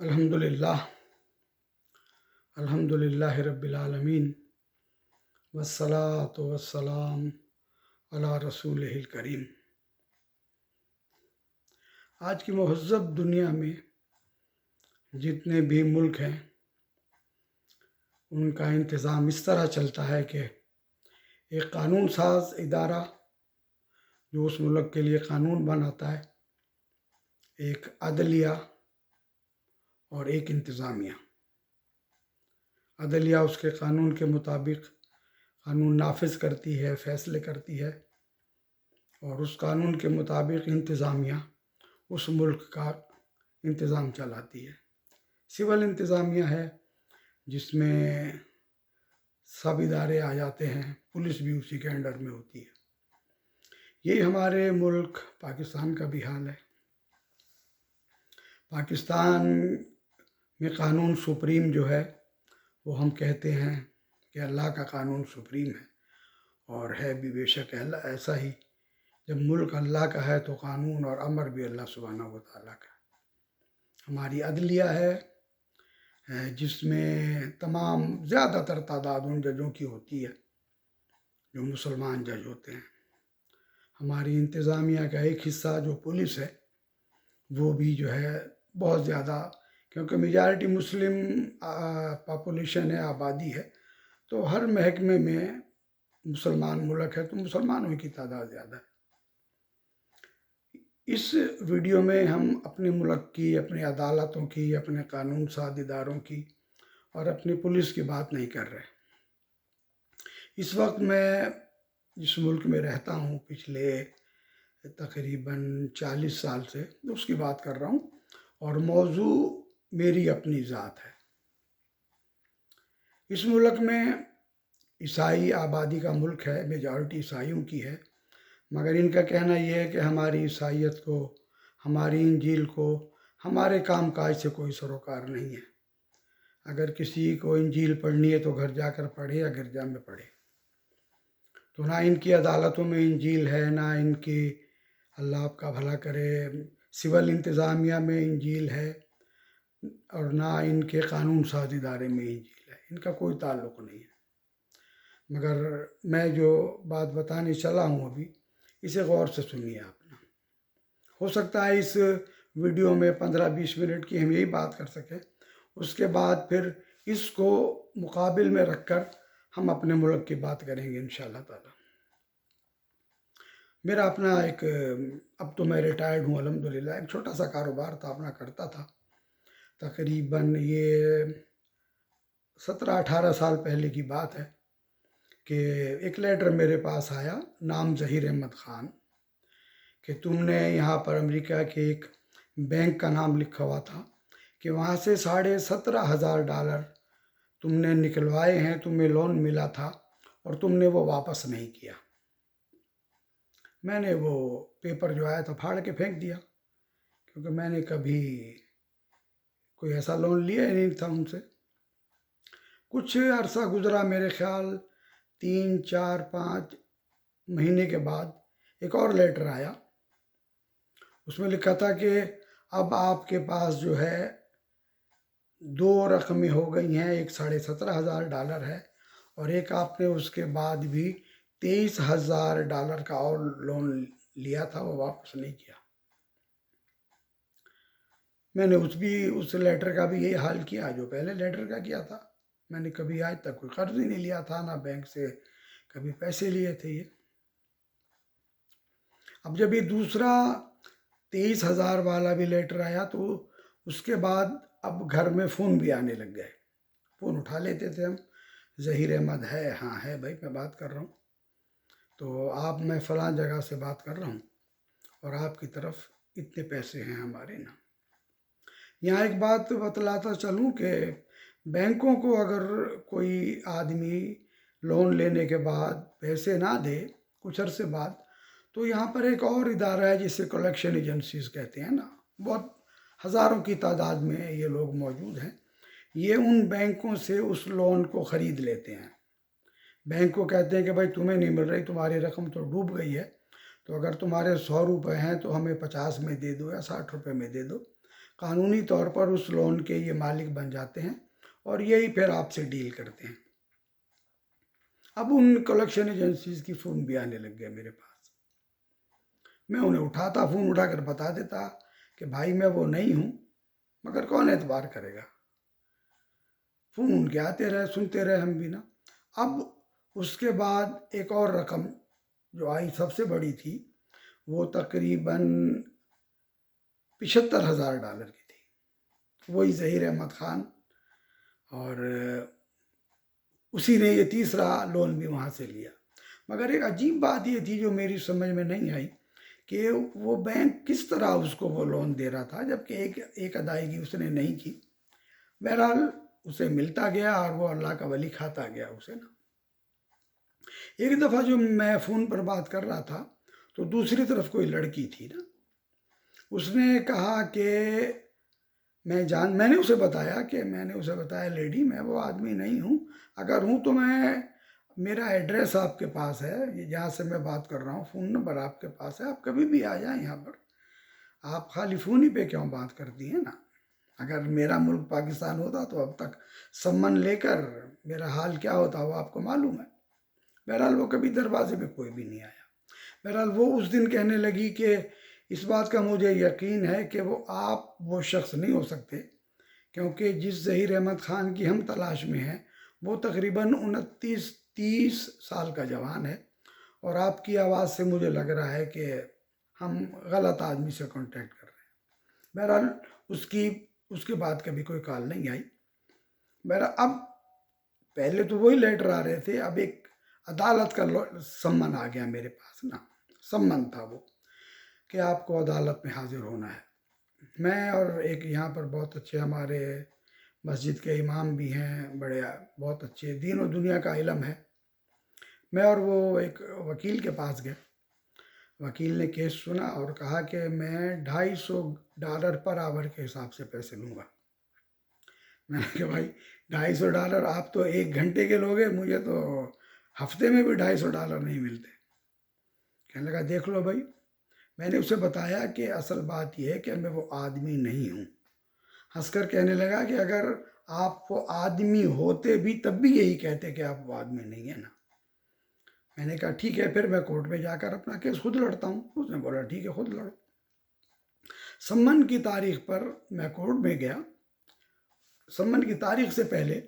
अल्हम्दुलिल्लाह। अल्हम्दुलिल्लाह रब्बिल आलमीन। वस्सलातु वस्सलाम अला रसूलिल करीम। आज की महज़ब दुनिया में जितने भी मुल्क हैं, उनका इंतज़ाम इस तरह चलता है कि एक कानून साज इदारा जो उस मुल्क के लिए कानून बनाता है, एक अदलिया और एक इंतज़ामिया। अदलिया उसके कानून के मुताबिक कानून नाफिज करती है, फ़ैसले करती है और उस कानून के मुताबिक इंतज़ामिया उस मुल्क का इंतज़ाम चलाती है। सिविल इंतज़ामिया है जिसमें सब इदारे आ जाते हैं, पुलिस भी उसी के अंडर में होती है। यही हमारे मुल्क पाकिस्तान का भी हाल है। पाकिस्तान में कानून सुप्रीम जो है, वो हम कहते हैं कि अल्लाह का कानून सुप्रीम है और है भी बेशक ऐसा ही। जब मुल्क अल्लाह का है तो कानून और अमर भी अल्लाह सुबहाना व ताली का हमारी अदलिया है जिसमें तमाम ज़्यादातर तादाद उन जजों की होती है, जो मुसलमान जज होते हैं। हमारी इंतज़ामिया का एक हिस्सा जो पुलिस है, वो भी जो है, बहुत ज़्यादा क्योंकि मेजॉरिटी मुस्लिम पॉपुलेशन है, आबादी है तो हर महकमे में मुसलमान मुल्क है तो मुसलमानों की तादाद ज़्यादा है। इस वीडियो में हम अपने मुल्क की, अपनी अदालतों की, अपने कानून साद इदारों की और अपनी पुलिस की बात नहीं कर रहे इस वक्त मैं जिस मुल्क में रहता हूँ, पिछले तकरीबन चालीस साल से, उसकी बात कर रहा हूँ और मौजू मेरी अपनी ज़ात है। इस मुल्क में ईसाई आबादी का मुल्क है मेजॉरिटी ईसाइयों की है। मगर इनका कहना यह है कि हमारी ईसाइत को, हमारी इंजील को, हमारे काम काज से कोई सरोकार नहीं है। अगर किसी को इंजील पढ़नी है तो घर जाकर पढ़े या गिरजा में पढ़े। तो ना इनकी अदालतों में इंजील है, ना इनकी अल्लाह आपका भला करे। सिविल इंतज़ामिया में इंजील है। और ना इनके कानून साज इदारे में इंजील है। इनका कोई ताल्लुक़ नहीं है। मगर मैं जो बात बताने चला हूँ अभी, इसे गौर से सुनिए आपने हो सकता है इस वीडियो में पंद्रह बीस मिनट की हम यही बात कर सकें, उसके बाद फिर इसको मुकाबिल में रख कर हम अपने मुल्क की बात करेंगे इन ताला। मेरा अपना एक, अब तो मैं रिटायर्ड हूँ अलहमदिल्ला एक छोटा सा कारोबार था, अपना करता था। तकरीबन ये सत्रह अठारह साल पहले की बात है कि एक लेटर मेरे पास आया, नाम जहीर अहमद ख़ान, कि तुमने यहाँ पर अमेरिका के एक बैंक का नाम लिखा हुआ था कि वहाँ से साढ़े सत्रह हज़ार डॉलर तुमने निकलवाए हैं, तुम्हें लोन मिला था और तुमने वो वापस नहीं किया। मैंने वो पेपर जो आया था फाड़ के फेंक दिया, क्योंकि मैंने कभी कोई ऐसा लोन लिया ही नहीं था उनसे। कुछ अरसा गुजरा मेरे ख्याल तीन, चार, पाँच महीने के बाद एक और लेटर आया। उसमें लिखा था कि अब आपके पास जो है दो रकमें हो गई हैं, एक साढ़े सत्रह हज़ार डॉलर है और एक आपने उसके बाद भी तेईस हज़ार डॉलर का और लोन लिया था, वो वापस नहीं किया। मैंने उस भी, उस लेटर का भी यही हाल किया, जो पहले लेटर का किया था। मैंने कभी आज तक कोई कर्ज ही नहीं लिया था, ना बैंक से कभी पैसे लिए थे ये। अब जब ये दूसरा तेईस हज़ार वाला भी लेटर आया तो उसके बाद अब घर में फ़ोन भी आने लग गए। फ़ोन उठा लेते थे हम। जहीर अहमद है हाँ है भाई, मैं बात कर रहा हूँ। तो आप, मैं फ़लाँ जगह से बात कर रहा हूँ। और आपकी तरफ़ इतने पैसे हैं हमारे ना। यहाँ एक बात बतलाता चलूँ कि बैंकों को अगर कोई आदमी लोन लेने के बाद पैसे ना दे, कुछ अरसे बाद तो यहाँ पर एक और इदारा है जिसे कलेक्शन एजेंसीज कहते हैं ना। बहुत हज़ारों की तादाद में ये लोग मौजूद हैं। ये उन बैंकों से उस लोन को ख़रीद लेते हैं। बैंक को कहते हैं कि भाई, तुम्हें नहीं मिल रही, तुम्हारी रकम तो डूब गई है। तो अगर तुम्हारे सौ रुपये हैं तो हमें पचास में दे दो या साठ रुपये में दे दो। कानूनी तौर पर उस लोन के ये मालिक बन जाते हैं और यही फिर आपसे डील करते हैं। अब उन कलेक्शन एजेंसीज की फ़ोन भी आने लग गए मेरे पास। मैं उन्हें उठाता फ़ोन उठाकर बता देता कि भाई मैं वो नहीं हूँ, मगर कौन एतबार करेगा? फ़ोन उनके आते रहे, सुनते रहे हम भी ना। अब उसके बाद एक और रकम जो आई सबसे बड़ी थी, वो तकरीबन पिछहत्तर हज़ार डॉलर की थी। वही जहीर अहमद ख़ान और उसी ने ये तीसरा लोन भी वहाँ से लिया। मगर एक अजीब बात ये थी जो मेरी समझ में नहीं आई कि वो बैंक किस तरह उसको वो लोन दे रहा था, जबकि एक एक अदायगी उसने नहीं की। बहरहाल उसे मिलता गया और वो अल्लाह का वली खाता गया उसे ना। एक दफ़ा जो मैं फ़ोन पर बात कर रहा था तो दूसरी तरफ़ कोई लड़की थी ना उसने कहा कि मैं जान, मैंने उसे बताया कि, मैंने उसे बताया, लेडी, मैं वो आदमी नहीं हूँ। अगर हूँ तो मैं, मेरा एड्रेस आपके पास है। जहाँ से मैं बात कर रहा हूँ। फ़ोन नंबर आपके पास है। आप कभी भी आ जाए यहाँ पर। आप खाली फ़ोन ही पे क्यों बात करती हैं ना? अगर मेरा मुल्क पाकिस्तान होता तो अब तक सम्मन लेकर मेरा हाल क्या होता वो आपको मालूम है। बहरहाल वो कभी दरवाजे पे कोई भी नहीं आया। बहरहाल वो उस दिन कहने लगी कि इस बात का मुझे यकीन है कि वो आप, वो शख्स नहीं हो सकते, क्योंकि जिस जहीर अहमद ख़ान की हम तलाश में हैं, वो तकरीबन उनतीस, तीस साल का जवान है। और आपकी आवाज़ से मुझे लग रहा है कि हम गलत आदमी से कांटेक्ट कर रहे हैं। बहरहाल, उसकी, उसके बाद कभी कोई कॉल नहीं आई। बहरहाल, अब पहले तो वही लेटर आ रहे थे, अब एक अदालत का सम्मन आ गया मेरे पास ना। सम्मन था वो। कि आपको अदालत में हाजिर होना है। मैं और एक यहाँ पर बहुत अच्छे हमारे मस्जिद के इमाम भी हैं, बड़े, बहुत अच्छे, दीन और दुनिया का इलम है। मैं और वो एक वकील के पास गए। वकील ने केस सुना और कहा कि मैं ढाई सौ डॉलर पर आवर के हिसाब से पैसे लूँगा। मैंने कहा, भाई, ढाई सौ डॉलर आप तो एक घंटे के लोगे, मुझे तो हफ़्ते में भी ढाई सौ डॉलर नहीं मिलते। कहने लगा, देख लो भाई मैंने उसे बताया कि असल बात यह है कि मैं वो आदमी नहीं हूँ। हंसकर कहने लगा कि अगर आप वो आदमी होते भी तब भी यही कहते कि आप वो आदमी नहीं है ना। मैंने कहा, ठीक है, फिर मैं कोर्ट में जाकर अपना केस खुद लड़ता हूँ। उसने बोला, ठीक है, खुद लड़ो। सम्मन की तारीख पर मैं कोर्ट में गया। सम्मन की तारीख से पहले,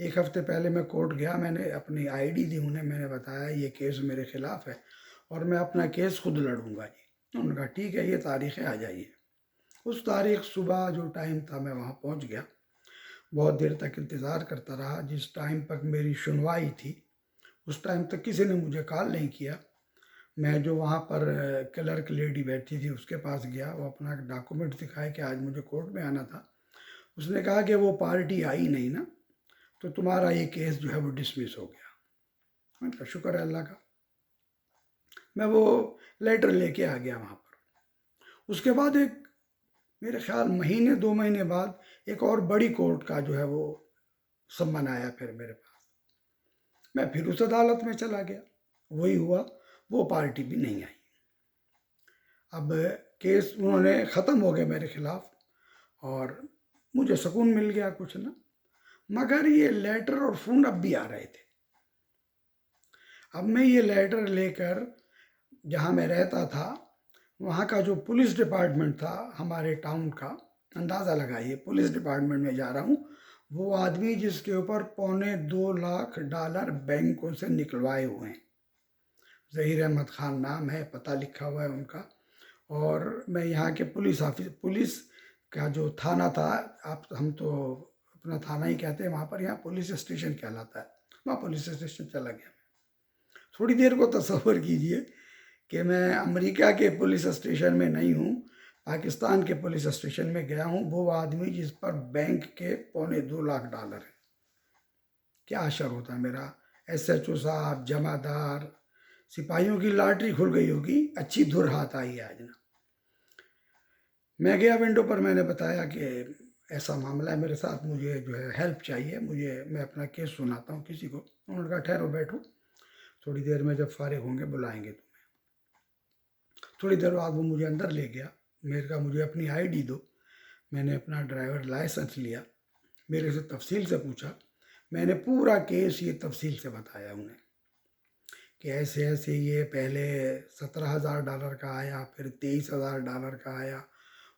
एक हफ़्ते पहले मैं कोर्ट गया, मैंने अपनी आईडी दी, उन्हें मैंने बताया, ये केस मेरे ख़िलाफ़ है और मैं अपना केस खुद लड़ूँगा जी। उन्होंने कहा, ठीक है, ये तारीख़ें आ जाइए। उस तारीख सुबह जो टाइम था, मैं वहाँ पहुँच गया। बहुत देर तक इंतज़ार करता रहा। जिस टाइम तक मेरी सुनवाई थी, उस टाइम तक किसी ने मुझे कॉल नहीं किया। मैं जो वहाँ पर क्लर्क लेडी बैठी थी, उसके पास गया। वो अपना डॉक्यूमेंट दिखाए कि आज मुझे कोर्ट में आना था। उसने कहा कि वो पार्टी आई नहीं ना तो तुम्हारा ये केस जो है वो डिसमिस हो गया। मैंने कहा, शुक्र है, अल्लाह का। मैं वो लेटर लेके आ गया वहाँ पर। उसके बाद एक, मेरे ख्याल महीने, दो महीने बाद एक और बड़ी कोर्ट का जो है वो सम्मान आया फिर मेरे पास। मैं फिर उस अदालत में चला गया। वही हुआ, वो पार्टी भी नहीं आई। अब केस उन्होंने ख़त्म हो गया मेरे ख़िलाफ़ और मुझे सुकून मिल गया कुछ ना, मगर ये लेटर और फ़ोन अब भी आ रहे थे। अब मैं ये लेटर लेकर जहाँ मैं रहता था, वहाँ का जो पुलिस डिपार्टमेंट था हमारे टाउन का, अंदाज़ा लगाइए, पुलिस डिपार्टमेंट में जा रहा हूँ, वो आदमी जिसके ऊपर पौने दो लाख डॉलर बैंकों से निकलवाए हुए हैं। जहीर अहमद ख़ान नाम है, पता लिखा हुआ है उनका, और मैं यहाँ के पुलिस ऑफ़िस पुलिस का जो थाना था, आप, हम तो अपना थाना ही कहते हैं, वहाँ पर यहाँ पुलिस स्टेशन कहलाता है, वहाँ पुलिस स्टेशन चला गया। थोड़ी देर को तस्वर कीजिए कि मैं अमेरिका के पुलिस स्टेशन में नहीं हूँ, पाकिस्तान के पुलिस स्टेशन में गया हूँ, वो आदमी जिस पर बैंक के पौने दो लाख डॉलर है। क्या असर होता मेरा? एस एच ओ साहब, जमादार, सिपाहियों की लॉटरी खुल गई होगी, अच्छी धुर हाथ आई आज ना। मैं गया विंडो पर, मैंने बताया कि ऐसा मामला है, मेरे साथ मुझे जो है हेल्प चाहिए, मुझे, मैं अपना केस सुनाता हूँ किसी को। उन्होंने कहा ठहरो, बैठो। थोड़ी देर में जब फारिग होंगे, बुलाएँगे तुम्हें थोड़ी देर बाद वो मुझे अंदर ले गया। मेरे का मुझे अपनी आईडी दो। मैंने अपना ड्राइवर लाइसेंस लिया। मेरे से तफसील से पूछा। मैंने पूरा केस ये तफसील से बताया उन्हें कि ऐसे ऐसे ये पहले सत्रह हज़ार डॉलर का आया, फिर तेईस हज़ार डॉलर का आया,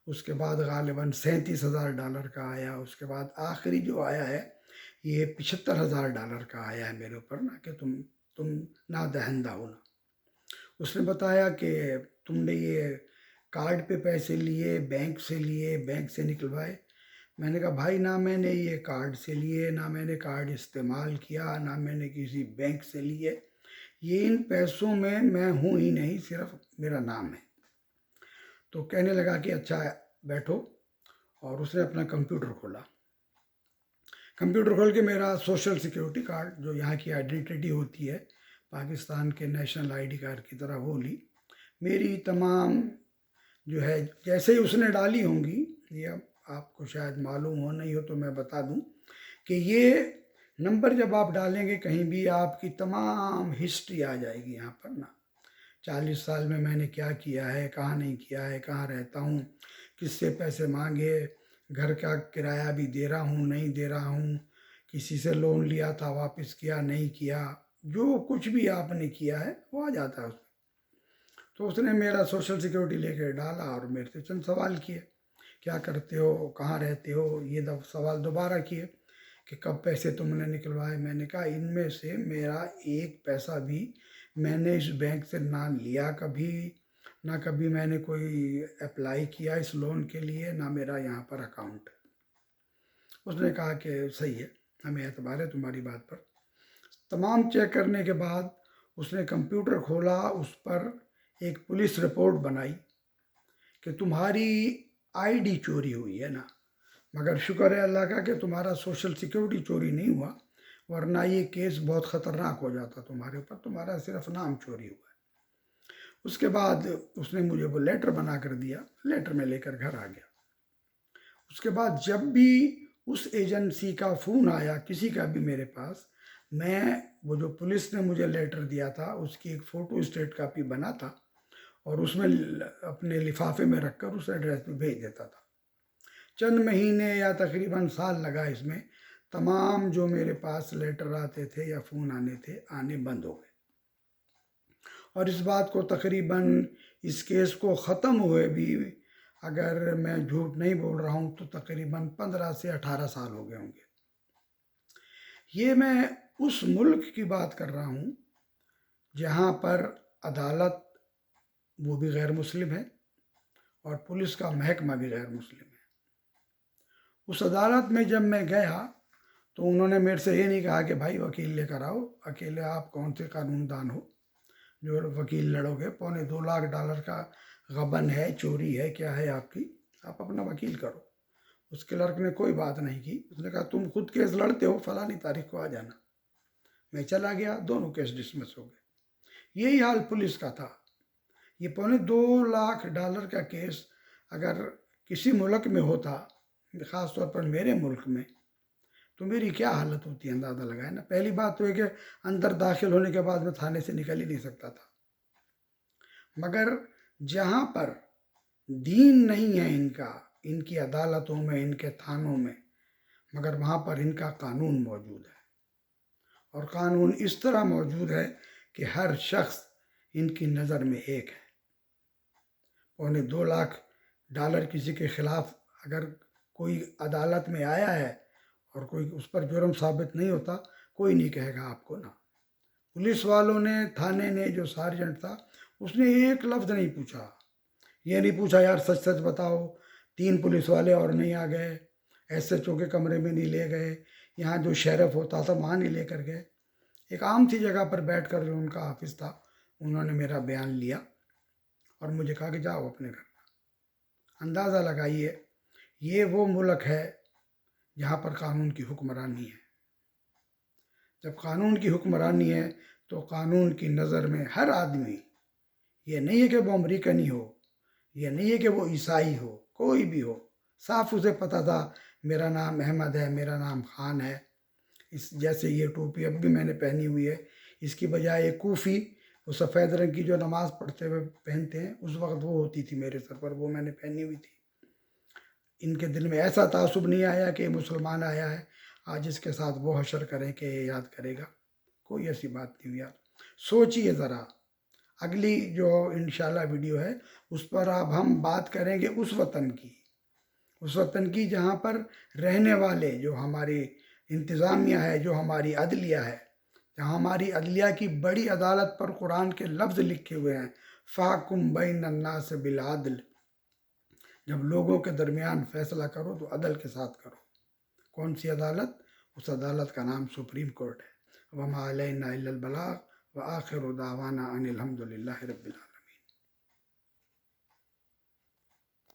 उसके बाद गालिबा सैंतीस हज़ार डॉलर का आया, उसके बाद आखिरी जो आया है, ये पिछहत्तर हज़ार डॉलर का आया है मेरे ऊपर ना कि तुम तुम ना दहंदा हो ना। उसने बताया कि तुमने ये कार्ड पे पैसे लिए, बैंक से लिए, बैंक से निकलवाए? मैंने कहा, भाई, ना मैंने ये कार्ड से लिए, ना मैंने कार्ड इस्तेमाल किया, ना मैंने किसी बैंक से लिए। ये इन पैसों में मैं हूँ ही नहीं, सिर्फ़ मेरा नाम है। तो कहने लगा कि अच्छा बैठो। और उसने अपना कंप्यूटर खोला। कंप्यूटर खोल के मेरा सोशल सिक्योरिटी कार्ड, जो यहाँ की आइडेंटिटी होती है, पाकिस्तान के नेशनल आईडी कार्ड की तरह वो ली। मेरी तमाम जो है, जैसे ही उसने डाली होंगी, ये आपको शायद मालूम हो, नहीं हो तो मैं बता दूँ कि ये नंबर जब आप डालेंगे, कहीं भी आपकी तमाम हिस्ट्री आ जाएगी यहाँ पर ना। चालीस साल में मैंने क्या किया है, कहाँ नहीं किया है, कहाँ रहता हूँ, किससे पैसे मांगे, घर का किराया भी दे रहा हूँ, नहीं दे रहा हूँ, किसी से लोन लिया था, वापस किया, नहीं किया, जो कुछ भी आपने किया है, वो आ जाता है उसमें। तो उसने मेरा सोशल सिक्योरिटी लेकर डाला और मेरे से चंद सवाल किए, क्या करते हो? कहाँ रहते हो? ये दफ सवाल दोबारा किए कि, कब पैसे तुमने निकलवाए? मैंने कहा, इनमें से मेरा एक पैसा भी मैंने इस बैंक से ना लिया कभी, ना कभी मैंने कोई अप्लाई किया इस लोन के लिए, ना मेरा यहाँ पर अकाउंट उसने कहा कि, सही है, हमें एतबार है तुम्हारी बात पर। तमाम चेक करने के बाद उसने कंप्यूटर खोला, उस पर एक पुलिस रिपोर्ट बनाई कि तुम्हारी आईडी चोरी हुई है ना। मगर शुक्र है अल्लाह का कि तुम्हारा सोशल सिक्योरिटी चोरी नहीं हुआ, वरना ये केस बहुत ख़तरनाक हो जाता तुम्हारे ऊपर, तुम्हारा सिर्फ़ नाम चोरी हुआ उसके बाद उसने मुझे वो लेटर बना कर दिया, लेटर में लेकर घर आ गया। उसके बाद जब भी उस एजेंसी का फ़ोन आया, किसी का भी मेरे पास, मैं वो जो पुलिस ने मुझे लेटर दिया था, उसकी एक फ़ोटो स्टेट कापी बना था और उसमें अपने लिफाफे में रखकर उस एड्रेस पे भेज देता था। चंद महीने या तकरीबन साल लगा इसमें, तमाम जो मेरे पास लेटर आते थे या फ़ोन आने थे, आने बंद हो गए। और इस बात को तकरीबन इस केस को ख़त्म हुए भी अगर मैं झूठ नहीं बोल रहा हूँ तो तकरीबन पंद्रह से अठारह साल हो गए होंगे। ये मैं उस मुल्क की बात कर रहा हूँ, जहाँ पर अदालत वो भी गैर मुस्लिम है और पुलिस का महकमा भी गैर मुस्लिम है। उस अदालत में जब मैं गया तो उन्होंने मेरे से ये नहीं कहा कि भाई वकील लेकर आओ, अकेले आप कौन से कानूनदान हो? जो वकील लड़ोगे, पौने दो लाख डॉलर का गबन है, चोरी है, क्या है आपकी? आप अपना वकील करो। उस क्लर्क ने कोई बात नहीं की। उसने कहा, तुम खुद केस लड़ते हो, फलानी तारीख को आ जाना। मैं चला गया, दोनों केस डिसमिस हो गए। यही हाल पुलिस का था। ये पौने दो लाख डॉलर का केस अगर किसी मुल्क में होता ख़ास तौर पर मेरे मुल्क में तो मेरी क्या हालत होती है अंदाज़ा लगाए ना। पहली बात तो है कि अंदर दाखिल होने के बाद मैं थाने से निकल ही नहीं सकता था। मगर जहाँ पर दीन नहीं है इनका, इनकी अदालतों में, इनके थानों में, मगर वहाँ पर इनका कानून मौजूद है। और कानून इस तरह मौजूद है कि हर शख्स इनकी नज़र में एक है। पौने दो लाख डॉलर किसी के ख़िलाफ़ अगर कोई अदालत में आया है और कोई उस पर जुर्म साबित नहीं होता, कोई नहीं कहेगा आपको ना। पुलिस वालों ने, थाने ने जो सार्जेंट था, उसने एक लफ्ज़ नहीं पूछा। ये नहीं पूछा, यार सच सच बताओ, तीन पुलिस वाले और नहीं आ गए एस एच ओ के कमरे में नहीं ले गए, यहाँ जो शेरफ होता था, वहाँ नहीं लेकर गए। एक आम सी जगह पर बैठ कर जो उनका ऑफ़िस था, उन्होंने मेरा बयान लिया। और मुझे कहा कि जाओ अपने घर अंदाज़ा लगाइए, ये वो मुल्क है जहाँ पर कानून की हुक्मरानी है। जब कानून की हुक्मरानी है तो कानून की नज़र में हर आदमी, ये नहीं है कि वो अमरीकन ही हो, ये नहीं है कि वो ईसाई हो, कोई भी हो, साफ़ उसे पता था, मेरा नाम अहमद है, मेरा नाम खान है। इस जैसे ये टोपी अब भी मैंने पहनी हुई है। इसकी बजाय कूफ़ी वो सफ़ेद रंग की जो नमाज़ पढ़ते हुए पहनते हैं, उस वक्त वो होती थी मेरे सर पर, वो मैंने पहनी हुई थी। इनके दिल में ऐसा तासुब नहीं आया कि मुसलमान आया है। आज इसके साथ वो हशर करें कि ये याद करेगा। कोई ऐसी बात नहीं हुई यार। सोचिए ज़रा, अगली जो इन वीडियो है, उस पर अब हम बात करेंगे उस वतन की। उस वतन की जहाँ पर रहने वाले जो हमारी इंतज़ामिया है, जो हमारी अदलिया है जहाँ हमारी अदलिया की बड़ी अदालत पर कुरान के लफ्ज़ लिखे हुए हैं। फ़ाकुम बैन अन्ना से बिलादल जब लोगों के दरमियान फ़ैसला करो तो अदल के साथ करो। कौन सी अदालत? उस अदालत का नाम सुप्रीम कोर्ट है। वमा अलैना इल्लल बलाग व आखिर दावाना अनिल रब्बिल